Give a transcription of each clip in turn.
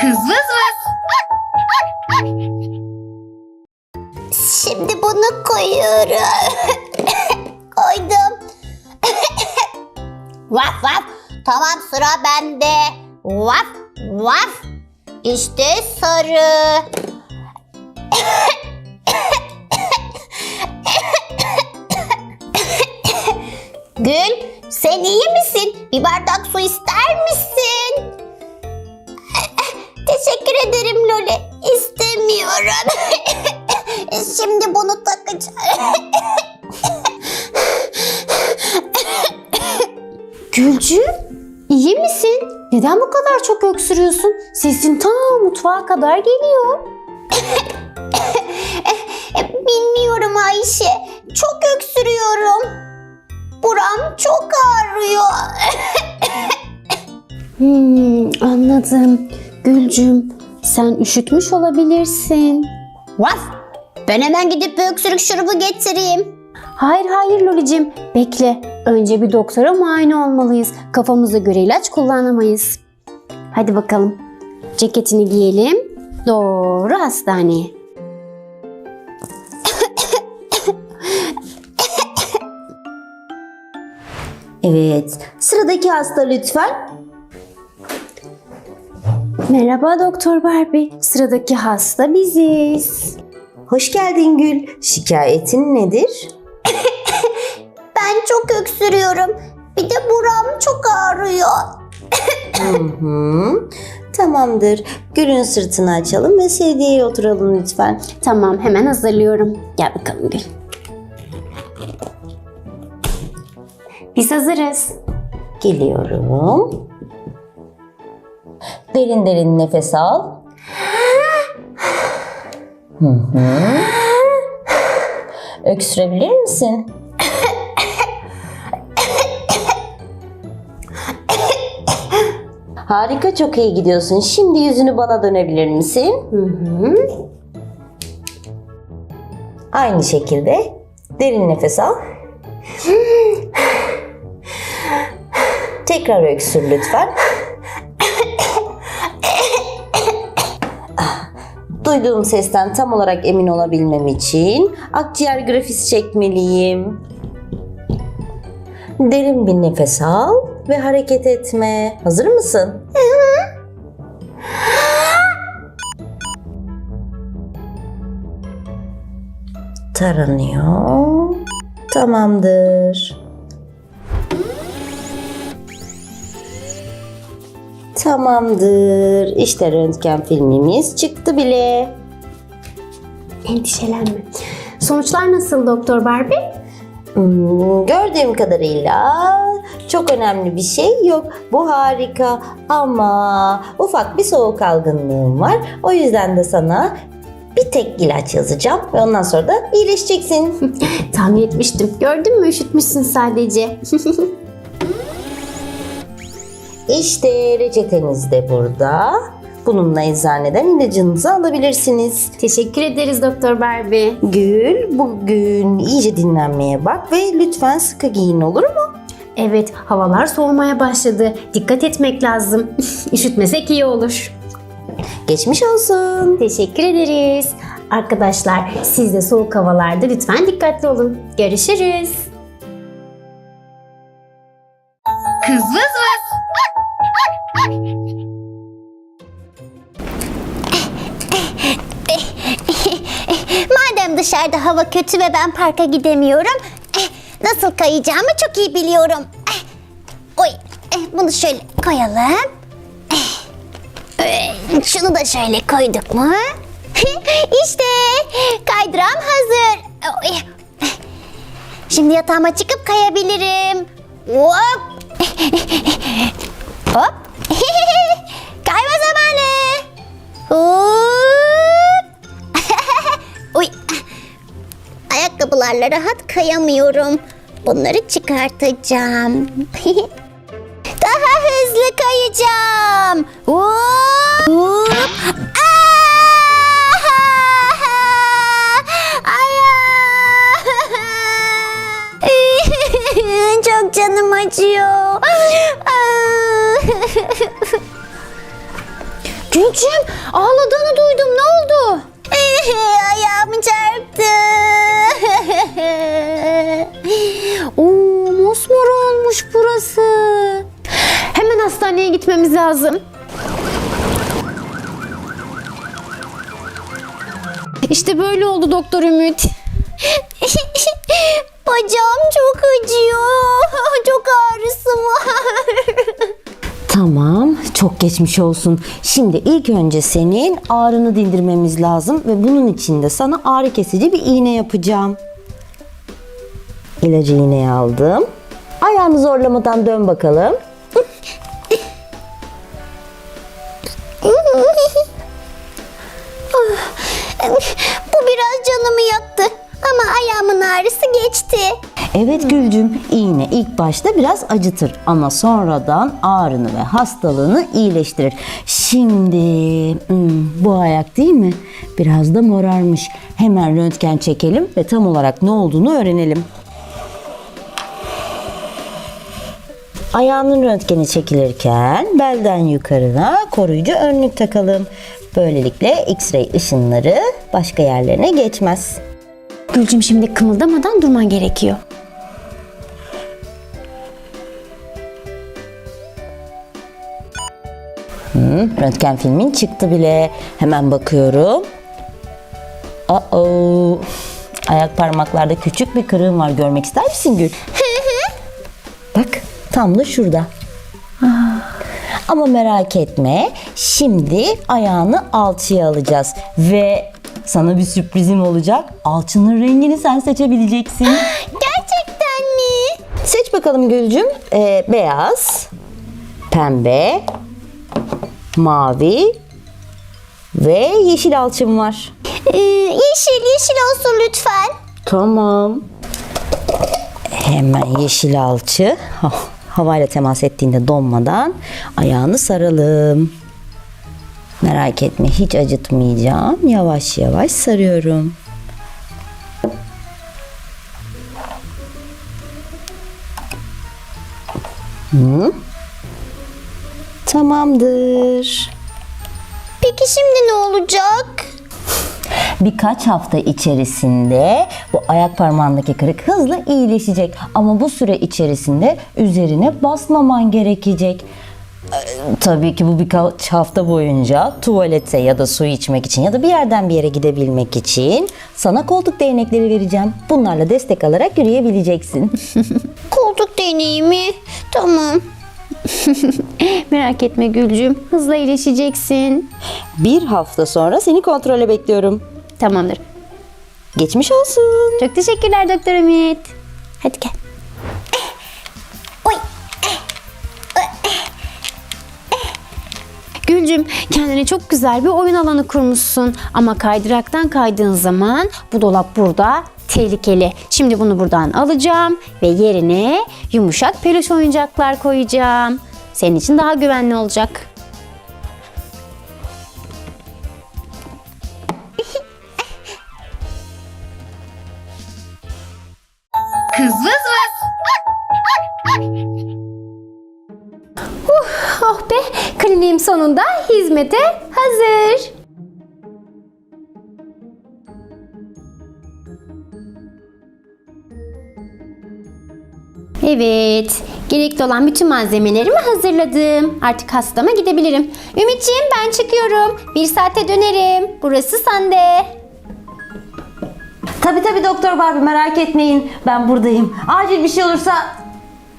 Kız. Şimdi bunu koyuyorum. Koydum. vaf vaf. Tamam sıra bende. Vaf vaf. İşte sarı. Gül, sen iyi misin? Bir bardak su ister misin? Teşekkür ederim Loli. İstemiyorum. Şimdi bunu takacağım. Gülcüm, iyi misin? Neden bu kadar çok öksürüyorsun? Sesin ta mutfağa kadar geliyor. Bilmiyorum Ayşe. Çok öksürüyorum. Buram çok ağrıyor. Hmm, anladım. Gülcüm, sen üşütmüş olabilirsin. Vaf! Ben hemen gidip bir öksürük şurubu getireyim. Hayır hayır Lolicim, bekle. Önce bir doktora muayene olmalıyız. Kafamıza göre ilaç kullanamayız. Hadi bakalım. Ceketini giyelim. Doğru hastaneye. Evet, sıradaki hasta lütfen. Merhaba Doktor Barbie. Sıradaki hasta biziz. Hoş geldin Gül. Şikayetin nedir? Ben çok öksürüyorum. Bir de buram çok ağrıyor. Hı, tamamdır. Gül'ün sırtını açalım ve sedyeye oturalım lütfen. Tamam hemen hazırlıyorum. Gel bakalım Gül. Biz hazırız. Geliyorum. Derin derin nefes al. Hı hı. Öksürebilir misin? Harika çok iyi gidiyorsun. Şimdi yüzünü bana dönebilir misin? Hı hı. Aynı şekilde derin nefes al. Tekrar öksür lütfen. Duyduğum sesten tam olarak emin olabilmem için akciğer grafisi çekmeliyim. Derin bir nefes al ve hareket etme. Hazır mısın? Taranıyor. Tamamdır. Tamamdır. İşte röntgen filmimiz çıktı bile. Endişelenme. Sonuçlar nasıl Doktor Barbie? Hmm, gördüğüm kadarıyla çok önemli bir şey yok. Bu harika ama ufak bir soğuk algınlığım var. O yüzden de sana bir tek ilaç yazacağım ve ondan sonra da iyileşeceksin. Tahmin etmiştim. Gördün mü üşütmüşsün sadece. İşte reçeteniz de burada. Bununla eczaneden ilacınızı alabilirsiniz. Teşekkür ederiz Doktor Barbie. Gül bugün iyice dinlenmeye bak ve lütfen sıkı giyin olur mu? Evet, havalar soğumaya başladı. Dikkat etmek lazım. Üşütmesek iyi olur. Geçmiş olsun. Teşekkür ederiz. Arkadaşlar siz de soğuk havalarda lütfen dikkatli olun. Görüşürüz. Kız dışarıda hava kötü ve ben parka gidemiyorum, eh, nasıl kayacağımı çok iyi biliyorum. Eh, Oy, eh, bunu şöyle koyalım. Eh, eh, Şunu da şöyle koyduk mu? işte kaydıram hazır. Oy. Şimdi yatağıma çıkıp kayabilirim. Hop. Hop. Kayma zamanı. Hop. Ayakkabılarla rahat kayamıyorum. Bunları çıkartacağım. Daha hızlı kayacağım. Hop. Hop. Çok canım acıyor. Gülcüm ağladığını duydum ne oldu? Ayağımı çarptı. Oo mosmor olmuş burası. Hemen hastaneye gitmemiz lazım. İşte böyle oldu Doktor Ümit. Bacağım çok acıyor. Çok ağrısı var. Tamam, çok geçmiş olsun. Şimdi ilk önce senin ağrını dindirmemiz lazım ve bunun için de sana ağrı kesici bir iğne yapacağım. İlacı iğneye aldım. Ayağını zorlamadan dön bakalım. Bu biraz canımı yaktı. Ama ayağımın ağrısı geçti. Evet Gülcüm, iğne ilk başta biraz acıtır ama sonradan ağrını ve hastalığını iyileştirir. Şimdi hmm, bu ayak değil mi? Biraz da morarmış. Hemen röntgen çekelim ve tam olarak ne olduğunu öğrenelim. Ayağının röntgeni çekilirken belden yukarına koruyucu önlük takalım. Böylelikle X-ray ışınları başka yerlerine geçmez. Gülcüm şimdi kımıldamadan durman gerekiyor. Röntgen filmin çıktı bile. Hemen bakıyorum. Aa, ayak parmaklarda küçük bir kırığım var. Görmek ister misin Gül? Bak tam da şurada. Ama merak etme. Şimdi ayağını alçıya alacağız. Ve sana bir sürprizim olacak. Alçının rengini sen seçebileceksin. Gerçekten mi? Seç bakalım Gülcüm. Ee, beyaz, pembe, mavi ve yeşil alçım var. Ee, yeşil yeşil olsun lütfen. Tamam. Hemen yeşil alçı ha- havayla temas ettiğinde donmadan ayağını saralım. Merak etme hiç acıtmayacağım. Yavaş yavaş sarıyorum. Hı? Tamamdır. Peki şimdi ne olacak? Birkaç hafta içerisinde bu ayak parmağındaki kırık hızla iyileşecek. Ama bu süre içerisinde üzerine basmaman gerekecek. Ee, Tabii ki bu birkaç hafta boyunca tuvalete ya da su içmek için ya da bir yerden bir yere gidebilmek için sana koltuk değnekleri vereceğim. Bunlarla destek alarak yürüyebileceksin. Koltuk deneyi mi? Tamam. Merak etme Gülcüm. Hızla iyileşeceksin. bir hafta sonra seni kontrole bekliyorum. Tamamdır. Geçmiş olsun. Çok teşekkürler Doktor Ümit. Hadi gel. Gülcüm kendine çok güzel bir oyun alanı kurmuşsun. Ama kaydıraktan kaydığın zaman bu dolap burada tehlikeli. Şimdi bunu buradan alacağım ve yerine yumuşak peluş oyuncaklar koyacağım. Senin için daha güvenli olacak. Kliniğim sonunda hizmete hazır. Evet, gerekli olan bütün malzemelerimi hazırladım. Artık hastama gidebilirim. Ümitciğim ben çıkıyorum. Bir saate dönerim. Burası sende. Tabii tabii Doktor Barbie merak etmeyin. Ben buradayım. Acil bir şey olursa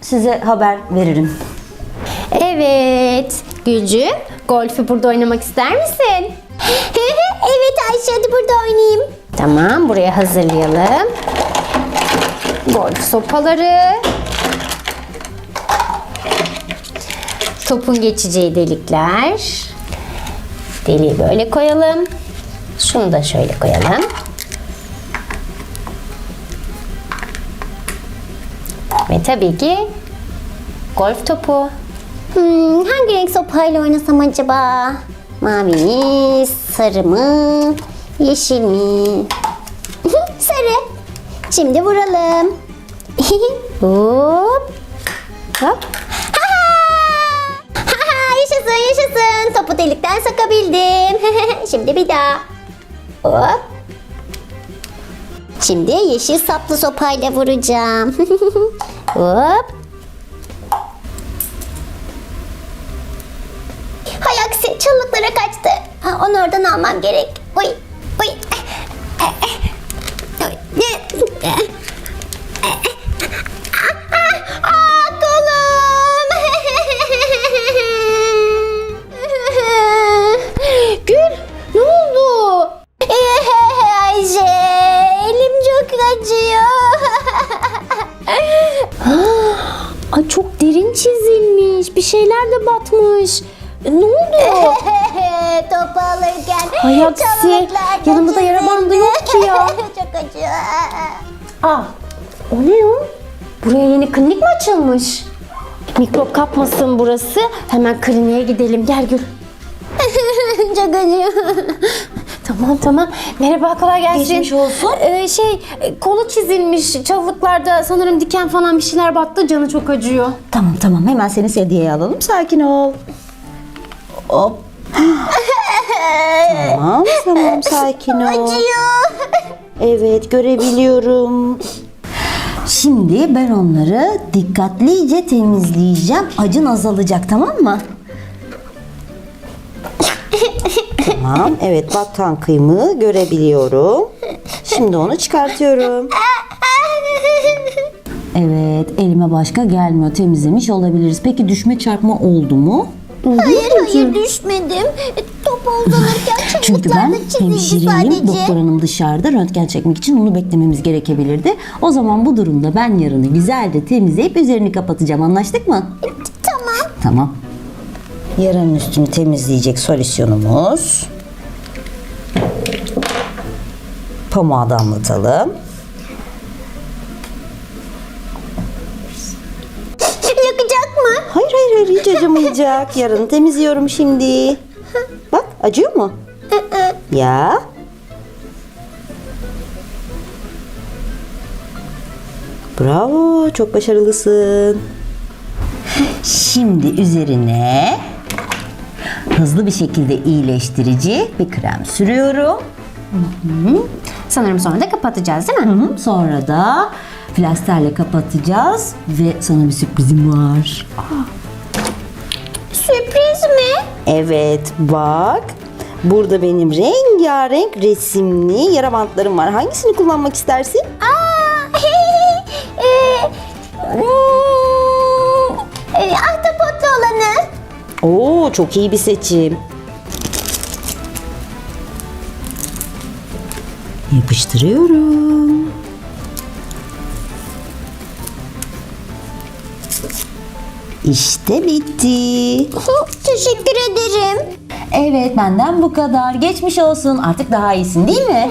size haber veririm. Evet, Gülcüm, golfü burada oynamak ister misin? evet Ayşe hadi burada oynayayım. Tamam, buraya hazırlayalım. Golf sopaları. Topun geçeceği delikler. Deliği böyle koyalım. Şunu da şöyle koyalım. Ve tabii ki golf topu. Hmm, hangi renk sopayla oynasam acaba? Mavi mi? Sarı mı? Yeşil mi? Sarı. Şimdi vuralım. Hop. Hop. Ha ha! Ha ha! Yaşasın Yaşasın. Topu delikten sokabildim. Şimdi bir daha. Hop. Şimdi yeşil saplı sopayla vuracağım. Hop. Hay aksi çalılıklara kaçtı. Ha, onu oradan almam gerek. Oy. Oy. Aa, kolum. Ne oldu? Ayşe, elim çok acıyor. Ay çok derin çizilmiş. Bir şeyler de batmış. E, Ne oldu? Top alırken aksi, çalılıklar yanımda yara bandı yok ki ya. çok acıyor. Aa, o ne o? Buraya yeni klinik mi açılmış? Mikrop kapmasın burası. Hemen kliniğe gidelim. Gel Gül. çok acıyor. Tamam tamam. Merhaba kolay gelsin. Geçmiş olsun. Ee, şey e, kolu çizilmiş. Çalılıklarda sanırım diken falan bir şeyler battı. Canı çok acıyor. Tamam tamam hemen seni sedyeye alalım. Sakin ol. Hop. tamam tamam sakin ol. Acıyor. Evet görebiliyorum. Şimdi ben onları dikkatlice temizleyeceğim. Acın azalacak tamam mı? tamam evet bak kan kıymığı görebiliyorum. Şimdi onu çıkartıyorum. Evet elime başka gelmiyor temizlemiş olabiliriz. Peki düşme çarpma oldu mu? Hayır hayır düşmedim. Top uzanırken Çünkü ben çalılıklarda çizildi hemşireyim. sadece. Doktor hanım dışarıda röntgen çekmek için onu beklememiz gerekebilirdi. O zaman bu durumda ben yarını güzelce temizleyip üzerini kapatacağım. Anlaştık mı? Tamam. Tamam. Yaranın üstünü temizleyecek solüsyonumuz. Pamuğa damlatalım. Yakacak mı? Hayır hiç acımayacak. Yaranı temizliyorum şimdi. Bak acıyor mu? Ya. Bravo, çok başarılısın. Şimdi üzerine hızlı bir şekilde iyileştirici bir krem sürüyorum. Sanırım sonra da kapatacağız değil mi? Hı hı. Sonra da plasterle kapatacağız ve sana bir sürprizim var. Sürpriz mi? Evet bak. Burada benim rengarenk resimli yara bantlarım var. Hangisini kullanmak istersin? Aa, e, hmm, e, ahtapotlu olanı. Oo çok iyi bir seçim. Yapıştırıyorum. İşte bitti. Teşekkür ederim. Evet benden bu kadar. Geçmiş olsun. Artık daha iyisin değil mi?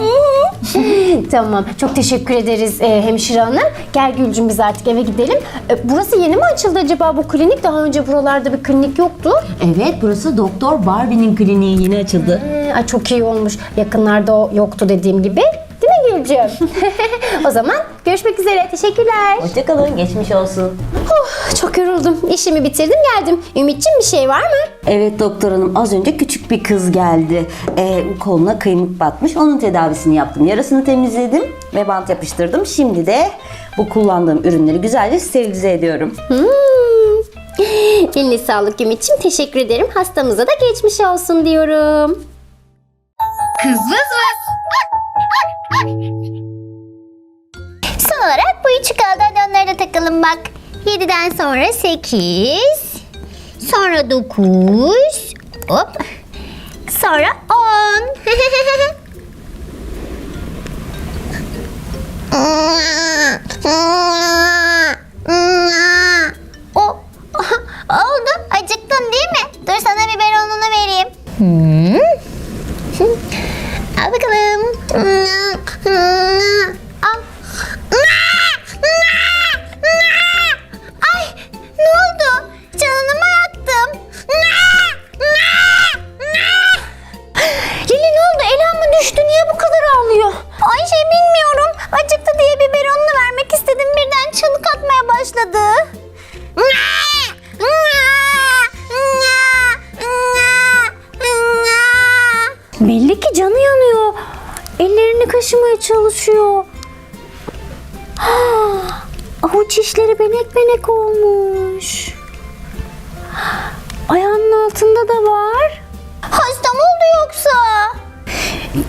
Tamam. Çok teşekkür ederiz e, hemşire hanım. Gel Gülcüm biz artık eve gidelim. E, burası yeni mi açıldı acaba bu klinik? Daha önce buralarda bir klinik yoktu. Evet burası Doktor Barbie'nin kliniği yeni açıldı. E, ay çok iyi olmuş. Yakınlarda o yoktu dediğim gibi. Değil mi Gülcüm? o zaman görüşmek üzere. Teşekkürler. Hoşçakalın. Geçmiş olsun. Oh, çok yoruldum. İşimi bitirdim geldim. Ümitciğim bir şey var mı? Evet doktor hanım az önce küçük bir kız geldi. Ee, koluna kıymık batmış. Onun tedavisini yaptım. Yarasını temizledim ve bant yapıştırdım. Şimdi de bu kullandığım ürünleri güzelce sterilize ediyorum. Hmm. Eline sağlık Ümitciğim. Teşekkür ederim. Hastamıza da geçmiş olsun diyorum. Kız vız vız. Son olarak bu üçü kaldı. Hadi onlara da takalım bak. 7'den sonra 8. Sonra 9. Hop. Sonra 10. o oldu. Acıktın değil mi? Dur sana biberonunu vereyim. Al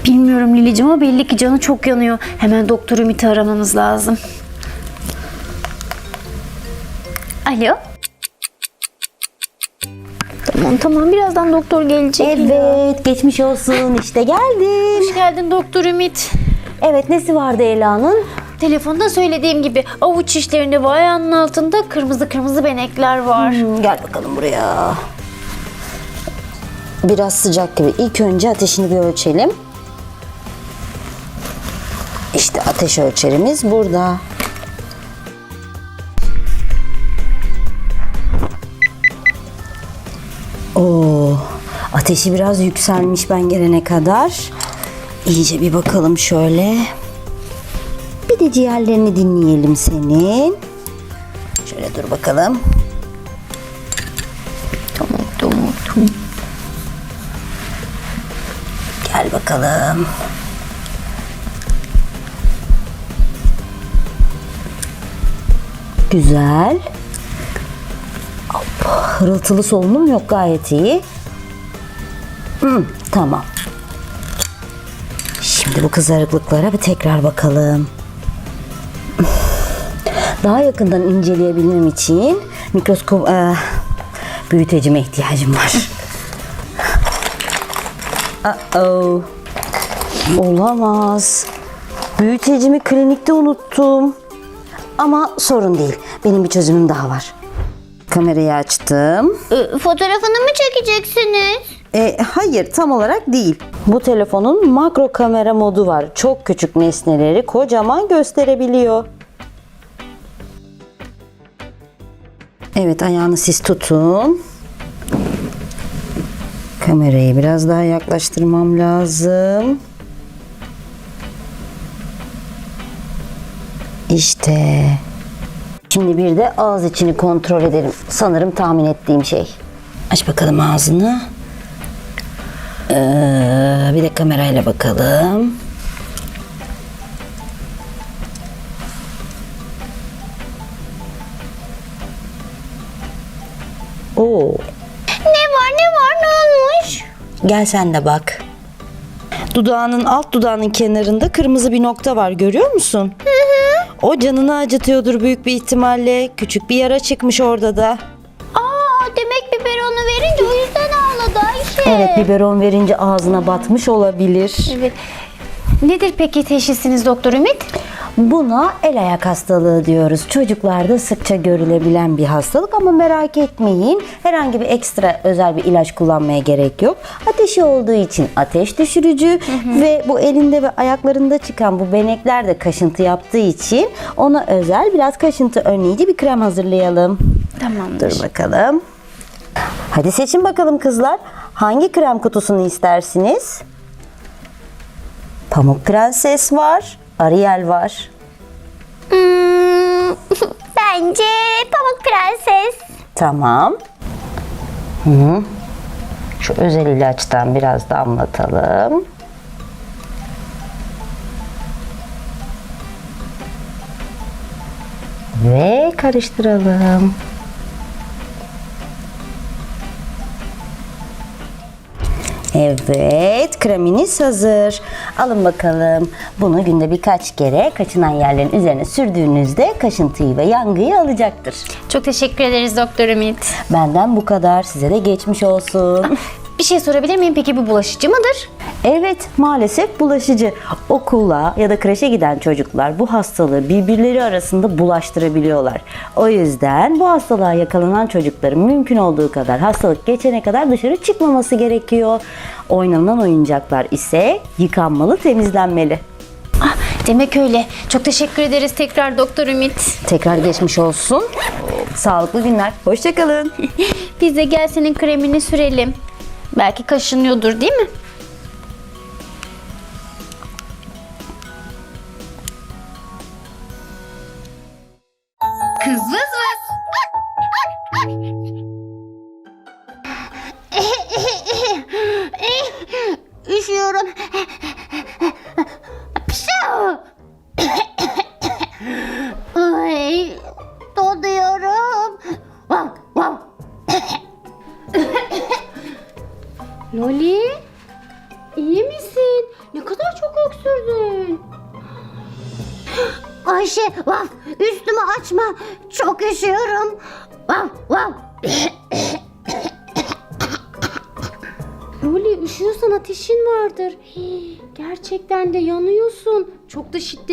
Bilmiyorum Lilicim ama belli ki canı çok yanıyor. Hemen doktor Ümit'i aramamız lazım. Alo. Tamam tamam birazdan doktor gelecek. Evet geçmiş olsun işte geldim. Hoş geldin doktor Ümit. Evet nesi vardı Ela'nın? Telefonda söylediğim gibi avuç içlerinde ve ayağının altında kırmızı kırmızı benekler var. Hmm, gel bakalım buraya. Biraz sıcak gibi. İlk önce ateşini bir ölçelim. İşte ateş ölçerimiz burada. Oo, ateşi biraz yükselmiş ben gelene kadar. İyice bir bakalım şöyle. Bir de ciğerlerini dinleyelim senin. Şöyle dur bakalım. Tamam tamam tamam. Gel bakalım. Güzel. Hırıltılı solunum yok gayet iyi. Hı, tamam. Şimdi bu kızarıklıklara bir tekrar bakalım. Daha yakından inceleyebilmem için mikroskop e, büyütecime ihtiyacım var. Uh-oh. Olamaz. Büyütecimi klinikte unuttum. Ama sorun değil. Benim bir çözümüm daha var. Kamerayı açtım. Ee, fotoğrafını mı çekeceksiniz? E, hayır tam olarak değil. Bu telefonun makro kamera modu var. Çok küçük nesneleri kocaman gösterebiliyor. Evet ayağını siz tutun. Kamerayı biraz daha yaklaştırmam lazım. İşte. Şimdi bir de ağız içini kontrol edelim. Sanırım tahmin ettiğim şey. Aç bakalım ağzını. Ee, bir de kamerayla bakalım. Oo, Ne var ne var ne olmuş? gel sen de bak. Dudağının alt dudağının kenarında kırmızı bir nokta var görüyor musun? O canını acıtıyordur büyük bir ihtimalle. Küçük bir yara çıkmış orada da. Aa demek biberonu verince o yüzden ağladı Ayşe. Evet biberon verince ağzına batmış olabilir. Evet. Nedir peki teşhisiniz doktor Ümit? Buna el ayak hastalığı diyoruz. Çocuklarda sıkça görülebilen bir hastalık ama merak etmeyin. Herhangi bir ekstra özel bir ilaç kullanmaya gerek yok. Ateşi olduğu için ateş düşürücü ve bu elinde ve ayaklarında çıkan bu benekler de kaşıntı yaptığı için ona özel biraz kaşıntı önleyici bir krem hazırlayalım. Tamamdır. Dur bakalım. Hadi seçin bakalım kızlar. Hangi krem kutusunu istersiniz? Pamuk Prenses var, Ariel var. Hmm, bence Pamuk Prenses. Tamam. Hı. Şu özel ilaçtan biraz damlatalım. Ve karıştıralım. Evet, kreminiz hazır. Alın bakalım. Bunu günde birkaç kere kaçınan yerlerin üzerine sürdüğünüzde kaşıntıyı ve yangıyı alacaktır. Çok teşekkür ederiz doktor Ümit. Benden bu kadar. Size de geçmiş olsun. Bir şey sorabilir miyim peki bu bulaşıcı mıdır? Evet maalesef bulaşıcı. Okula ya da kreşe giden çocuklar bu hastalığı birbirleri arasında bulaştırabiliyorlar. O yüzden bu hastalığa yakalanan çocukların mümkün olduğu kadar hastalık geçene kadar dışarı çıkmaması gerekiyor. Oynanan oyuncaklar ise yıkanmalı, temizlenmeli. Ah, demek öyle. Çok teşekkür ederiz tekrar doktor Ümit. Tekrar geçmiş olsun. Sağlıklı günler. Hoşçakalın. Biz de gel senin kremini sürelim. Belki kaşınıyordur değil mi? Kız vız vız. üşüyorum.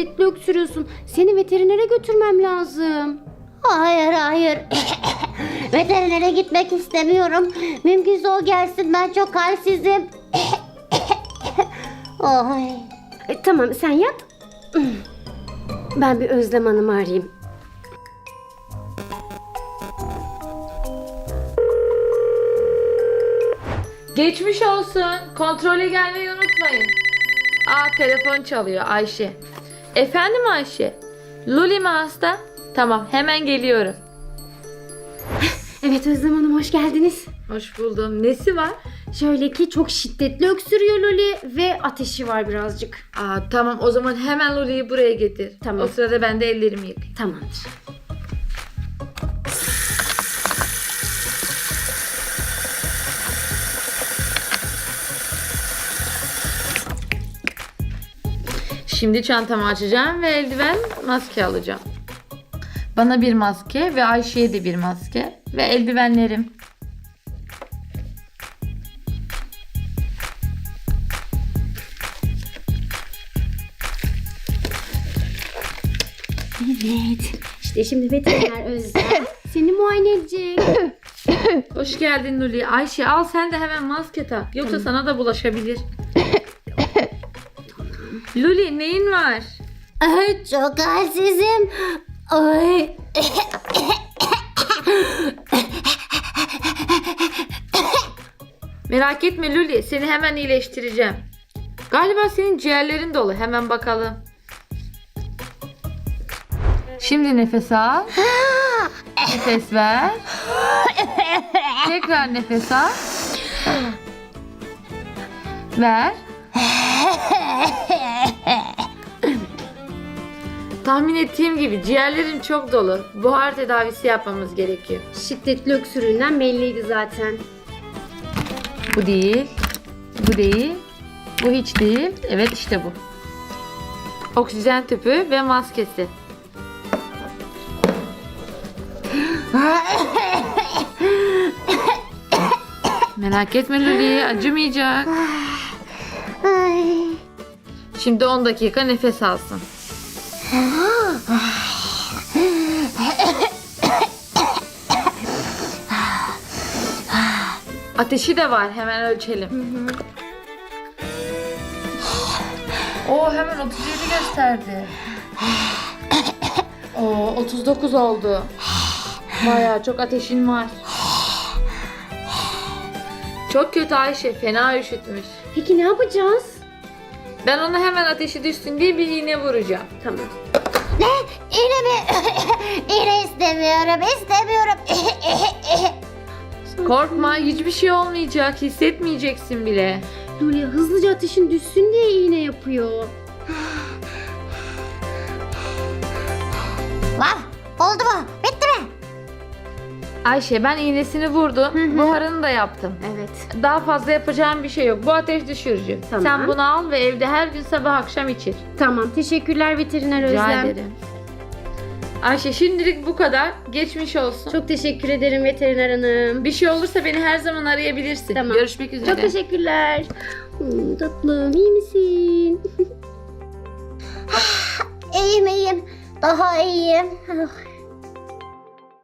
Şiddetli öksürüyorsun. Seni veterinere götürmem lazım. Hayır, hayır. Veterinere gitmek istemiyorum. Mümkünse o gelsin. Ben çok halsizim. Ay. E, tamam sen yat. Ben bir Özlem Hanım'ı arayayım. Geçmiş olsun. Kontrole gelmeyi unutmayın. Aa telefon çalıyor Ayşe. Efendim Ayşe? Luli mi hasta? Tamam hemen geliyorum. Evet Özlem Hanım hoş geldiniz. Hoş buldum. Nesi var? Şöyle ki çok şiddetli öksürüyor Loli ve ateşi var birazcık. Aa tamam o zaman hemen Luli'yi buraya getir. Tamam. O sırada ben de ellerimi yıkayayım. Tamamdır. Şimdi çantamı açacağım ve eldiven maske alacağım. Bana bir maske ve Ayşe'ye de bir maske ve eldivenlerim. Evet. İşte şimdi veteriner Özlem seni muayene edecek. Hoş geldin Luli. Ayşe al sen de hemen maske tak. Yoksa sana da bulaşabilir. Luli neyin var? Ay, çok halsizim. Ay. Merak etme Luli, seni hemen iyileştireceğim. Galiba senin ciğerlerin dolu. Hemen bakalım. Şimdi nefes al. nefes ver. Tekrar nefes al. Ver. Tahmin ettiğim gibi ciğerlerin çok dolu. Buhar tedavisi yapmamız gerekiyor. Şiddetli öksürüğünden belliydi zaten. Bu değil. Bu değil. Bu hiç değil. Evet işte bu. Oksijen tüpü ve maskesi. Merak etme Luli acımayacak. Şimdi 10 dakika nefes alsın. Ateşi de var hemen ölçelim. Oo hemen 37 gösterdi. Oo 39 oldu. Bayağı çok ateşin var. Çok kötü Ayşe fena üşütmüş. Peki ne yapacağız? Ben ona hemen ateşi düşsün diye bir iğne vuracağım. Tamam. İğne mi? İğne istemiyorum, istemiyorum. Korkma hiçbir şey olmayacak hissetmeyeceksin bile. Loli hızlıca ateşin düşsün diye iğne yapıyor. Vav, oldu mu? Ayşe ben iğnesini vurdum. Buharını da yaptım. Evet. Daha fazla yapacağım bir şey yok. Bu ateş düşürücü. Tamam. Sen bunu al ve evde her gün sabah akşam içir. Tamam. Teşekkürler veteriner Rica Özlem. ederim. Ayşe şimdilik bu kadar. Geçmiş olsun. Çok teşekkür ederim veteriner hanım. Bir şey olursa beni her zaman arayabilirsin. Tamam. Görüşmek üzere. Çok teşekkürler. Hmm, tatlım iyi misin? İyiyim, iyiyim. Daha iyiyim.